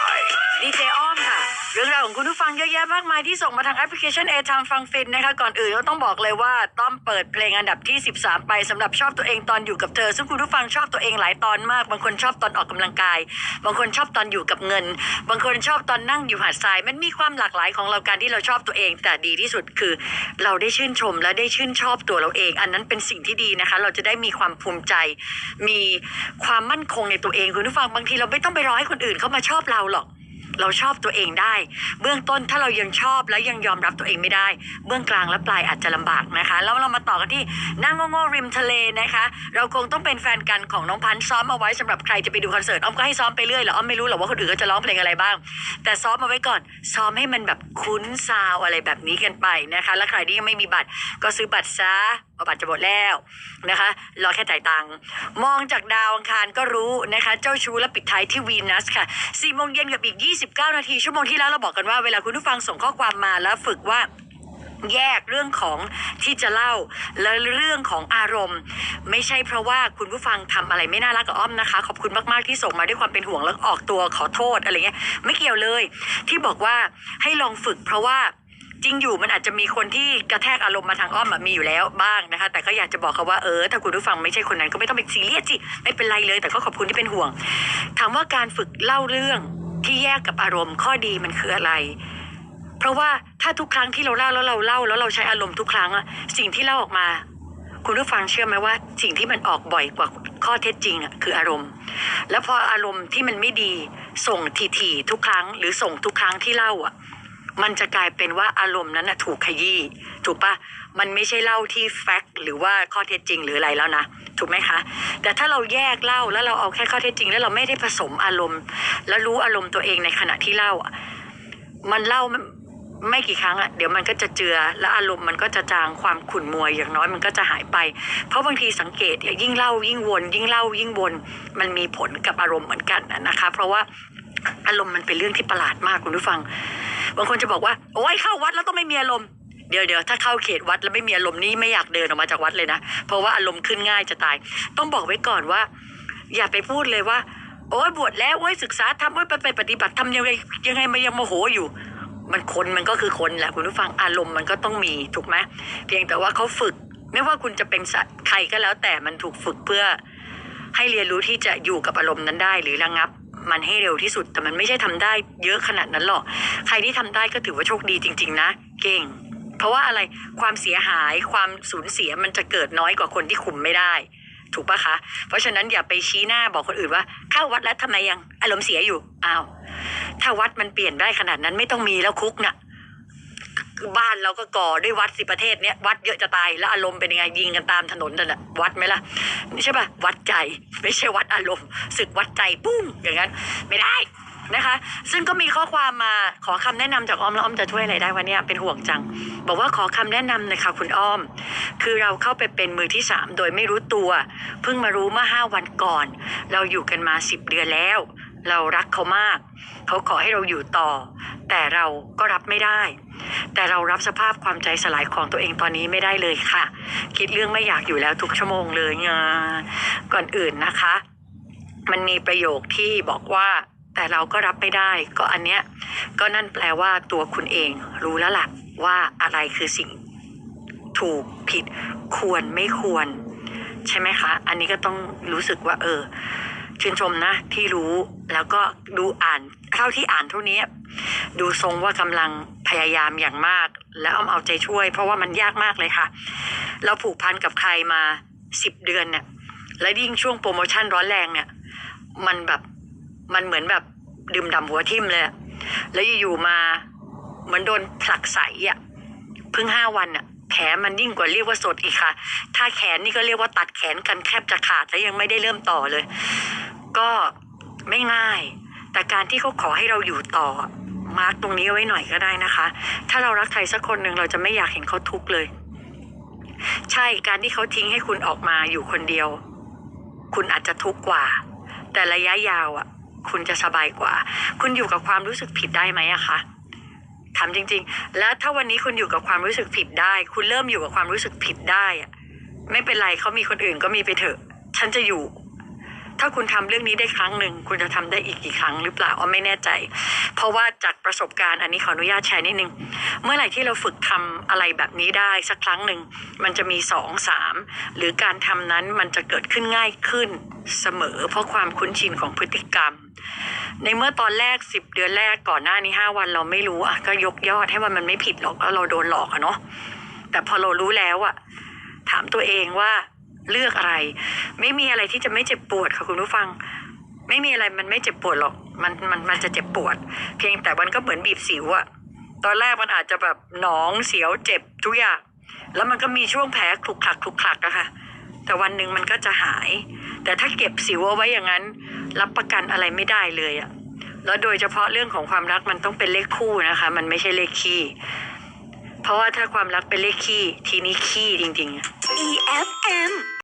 by ดีเของคุณผู้ฟังเยอะแยะมากมายที่ส่งมาทางแอปพลิเคชัน a อทามฟังฟินนะคะก่อนอื่นก็ต้องบอกเลยว่าต้อมเปิดเพลงอันดับที่ 13 ไปสำหรับชอบตัวเองตอนอยู่กับเธอ ซึ่งคุณผู้ฟังชอบตัวเองหลายตอนมาก บางคนชอบตอนออกกำลังกาย บางคนชอบตอนอยู่กับเงิน บางคนชอบตอนนั่งอยู่หาดทราย มันมีความหลากหลายของเราการที่เราชอบตัวเอง แต่ดีที่สุดคือ เราได้ชื่นชมและได้ชื่นชอบตัวเราเอง อันนั้นเป็นสิ่งที่ดีนะคะ เราจะได้มีความภูมิใจ มีความมั่นคงในตัวเองคุณผู้ฟังบางทีเราไม่ต้องไปรอให้คนอื่นเขามาชอบเราหรอก เราชอบตัวเองได้ เบื้องต้นถ้าเรายังชอบและยังยอมรับตัวเองไม่ได้ เบื้องกลางและปลายอาจจะลำบากนะคะแล้วเรามาต่อกันที่นั่งโง่ๆริมทะเลนะคะ เราคงต้องเป็นแฟนกันของน้องพันธ์ซ้อมเอาไว้สำหรับใครจะไปดูคอนเสิร์ตอ้อมก็ให้ซ้อมไปเรื่อยแหละอ้อมไม่รู้หรอกว่าคนอื่นเขาจะร้องเพลงอะไรบ้าง แต่ซ้อมเอาไว้ก่อน ซ้อมให้มันแบบคุ้นซาวอะไรแบบนี้กันไปนะคะ และใครที่ยังไม่มีบัตรก็ซื้อบัตรซะพราะบัตรจะหมดแล้วนะคะ รอแค่จ่ายตังค์มองจากดาวอังคารก็รู้นะคะ เจ้าชู้และปิดท้ายที่วีนัสค่ะ4โมงเย็นกับอีก29นาทีชั่วโมงที่แล้วเราบอกกันว่าเวลาคุณผู้ฟังส่งข้อความมาแล้วฝึกว่าแยกเรื่องของที่จะเล่าและเรื่องของอารมณ์ ไม่ใช่เพราะว่าคุณผู้ฟังทำอะไรไม่น่ารักกับอ้อมนะคะ ขอบคุณมากๆที่ส่งมาด้วยความเป็นห่วงแล้วออกตัวขอโทษอะไรเงี้ยไม่เกี่ยวเลย ที่บอกว่าให้ลองฝึก เพราะว่าจริงอยู่มันอาจจะมีคนที่กระแทกอารมณ์มาทางอ้อมมีอยู่แล้วบ้างนะคะ แต่ก็อยากจะบอกเขาว่าเออถ้าคุณผู้ฟังไม่ใช่คนนั้นก็ไม่ต้องไปซีเรียสสิไม่เป็นไรเลย แต่ก็ขอบคุณที่เป็นห่วงถามว่าการฝึกเล่าเรื่อง ที่แยกกับอารมณ์ข้อดีมันคืออะไร เพราะว่าถ้าทุกครั้งที่เราเล่าแล้วเราเล่าแล้วเราใช้อารมณ์ทุกครั้งอะสิ่งที่เล่าออกมา คุณผู้ฟังเชื่อไหมว่า สิ่งที่มันออกบ่อยกว่าข้อเท็จจริงอะคืออารมณ์ แล้วพออารมณ์ที่มันไม่ดีส่งทีๆทุกครั้ง หรือส่งทุกครั้งที่เล่าอะ มันจะกลายเป็นว่าอารมณ์นั้นอะถูกขยี้ถูกปะมันไม่ใช่เล่าที่แฟกต์หรือว่าข้อเท็จจริงหรืออะไรแล้วนะถูกไหมคะ แต่ถ้าเราแยกเล่าแล้วเราเอาแค่ข้อเท็จจริง แล้วเราไม่ได้ผสมอารมณ์ แล้วรู้อารมณ์ตัวเองในขณะที่เล่า มันเล่าไม่กี่ครั้งอะเดี๋ยวมันก็จะเจือแล้วอารมณ์มันก็จะจางความขุ่นมัวอย่างน้อยมันก็จะหายไป เพราะบางทีสังเกตยิ่งเล่ายิ่งวน ยิ่งเล่ายิ่งวน มันมีผลกับอารมณ์เหมือนกันนะคะ เพราะว่าอารมณ์มันเป็นเรื่องที่ประหลาดมากคุณผู้ฟัง บางคนจะบอกว่า โอ้ยเข้าวัดแล้วต้องไม่มีอารมณ์เดี๋ยวเดี๋ยวถ้าเข้าเขตวัดแล้วไม่มีอารมณ์นี่ไม่อยากเดินออกมาจากวัดเลยนะ เพราะว่าอารมณ์ขึ้นง่ายจะตาย ต้องบอกไว้ก่อนว่า อย่าไปพูดเลยว่า โอ้ยบวชแล้วโอ้ยศึกษาทำโอ้ยไปไปปฏิบัติทำยังไงยังไงมันยังโมโหอยู่ มันคนมันก็คือคนแหละคุณผู้ฟังอารมณ์มันก็ต้องมีถูกไหมเพียงแต่ว่าเขาฝึก ไม่ว่าคุณจะเป็นใครก็แล้วแต่มันถูกฝึกเพื่อ ให้เรียนรู้ที่จะอยู่กับอารมณ์นั้นได้หรือระงับ มันให้เร็วที่สุด แต่มันไม่ใช่ทำได้เยอะขนาดนั้นหรอก ใครที่ทำได้ก็ถือว่าโชคดีจริง ๆ นะ เก่ง เพราะว่าอะไรความเสียหายความสูญเสียมันจะเกิดน้อยกว่าคนที่คุมไม่ได้ ถูกปะคะ เพราะฉะนั้นอย่าไปชี้หน้าบอกคนอื่นว่าเข้าวัดแล้วทำไมยังอารมณ์เสียอยู่อ้าวถ้าวัดมันเปลี่ยนได้ขนาดนั้นไม่ต้องมีแล้วคุกน่ะ บ้านเราก็ก่อด้วยวัดสิประเทศเนี้ยวัดเยอะจะตายแล้วอารมณ์เป็นยังไงยิงกันตามถนนนั่นแหละวัดไหมล่ะใช่ปะวัดใจไม่ใช่วัดอารมณ์ศึกวัดใจปุ้งอย่างนั้นไม่ได้นะคะ ซึ่งก็มีข้อความมาขอคำแนะนำจากอ้อมแล้วอ้อมจะช่วยอะไรได้วันนี้เป็นห่วงจัง บอกว่าขอคำแนะนำนะคะคุณอ้อม คือเราเข้าไปเป็นมือที่สามโดยไม่รู้ตัว เพิ่งมารู้เมื่อห้าวันก่อน เราอยู่กันมาสิบเดือนแล้ว เรารักเขามาก เขาขอให้เราอยู่ต่อ แต่เราก็รับไม่ได้ แต่เรารับสภาพความใจสลายของตัวเองตอนนี้ไม่ได้เลยค่ะ คิดเรื่องไม่อยากอยู่แล้วทุกชั่วโมงเลยงาก่อนอื่นนะคะ มันมีประโยคที่บอกว่า แต่เราก็รับไม่ได้ ก็อันเนี้ยก็นั่นแปลว่าตัวคุณเอง รู้แล้วล่ะว่าอะไรคือสิ่งถูกผิดควรไม่ควร ใช่ไหมคะ อันนี้ก็ต้องรู้สึกว่า เออ ชื่นชมนะที่รู้แล้วก็ดูอ่านเท่าที่อ่านเท่านี้ ดูทรงว่ากำลังพยายามอย่างมาก แล้วเอาเอาใจช่วย เพราะว่ามันยากมากเลยค่ะ เราผูกพันกับใครมาสิบเดือนเนี่ยและยิ่งช่วงโปรโมชั่นร้อนแรงเนี่ย มันแบบมันเหมือนแบบดื่มด่ำหัวทิ่มเลย แล้วอยู่ๆมาเหมือนโดนผลักใสอะเพิ่งห้าวันอะแผลมันยิ่งกว่าเรียกว่าสดอีกค่ะ ถ้าแขนนี่ก็เรียกว่าตัดแขนกันแทบจะขาดแล้วยังไม่ได้เริ่มต่อเลย ก็ไม่ง่าย แต่การที่เขาขอให้เราอยู่ต่อ มาร์กตรงนี้ไว้หน่อยก็ได้นะคะ ถ้าเรารักใครสักคนหนึ่งเราจะไม่อยากเห็นเขาทุกข์เลย ใช่การที่เขาทิ้งให้คุณออกมาอยู่คนเดียว คุณอาจจะทุกข์กว่า แต่ระยะยาวอะ คุณจะสบายกว่า คุณอยู่กับความรู้สึกผิดได้ไหมอะคะถามจริง ๆ แล้วถ้าวันนี้คุณอยู่กับความรู้สึกผิดได้ คุณเริ่มอยู่กับความรู้สึกผิดได้อะไม่เป็นไรเขามีคนอื่นก็มีไปเถอะ ฉันจะอยู่ ถ้าคุณทำเรื่องนี้ได้ครั้งหนึ่ง คุณจะทำได้อีกกี่ครั้งหรือเปล่าอ๋อไม่แน่ใจ เพราะว่าจากประสบการณ์อันนี้ขออนุญาตแชร์นิดนึง เมื่อไหร่ที่เราฝึกทำอะไรแบบนี้ได้สักครั้งหนึ่ง มันจะมีสองสามหรือการทำนั้นมันจะเกิดขึ้นง่ายขึ้นเสมอ เพราะความคุ้นชินของพฤติกรรม ในเมื่อตอนแรกสิบเดือนแรกก่อนหน้านี้ห้าวันเราไม่รู้อะก็ยกยอดให้ว่ามันไม่ผิดหรอกแล้วเราโดนหลอกอะเนาะแต่พอเรารู้แล้วอะถามตัวเองว่า เลือกอะไร ไม่มีอะไรที่จะไม่เจ็บปวดค่ะคุณผู้ฟัง ไม่มีอะไรมันไม่เจ็บปวดหรอกมันมันมันจะเจ็บปวด เพียงแต่มันก็เหมือนบีบสิวอะตอนแรกมันอาจจะแบบหนองเสียวเจ็บทุกอย่างแล้วมันก็มีช่วงแผลคลุกคลักคลุกคลักอะค่ะแต่วันหนึ่งมันก็จะหาย แต่ถ้าเก็บสิวเอาไว้อย่างนั้น รับประกันอะไรไม่ได้เลยอะแล้วโดยเฉพาะเรื่องของความรักมันต้องเป็นเลขคู่นะคะ มันไม่ใช่เลขคี่ เพราะว่าถ้าความรักเป็นเลขขี้ ทีนี้ขี้จริงๆ EFM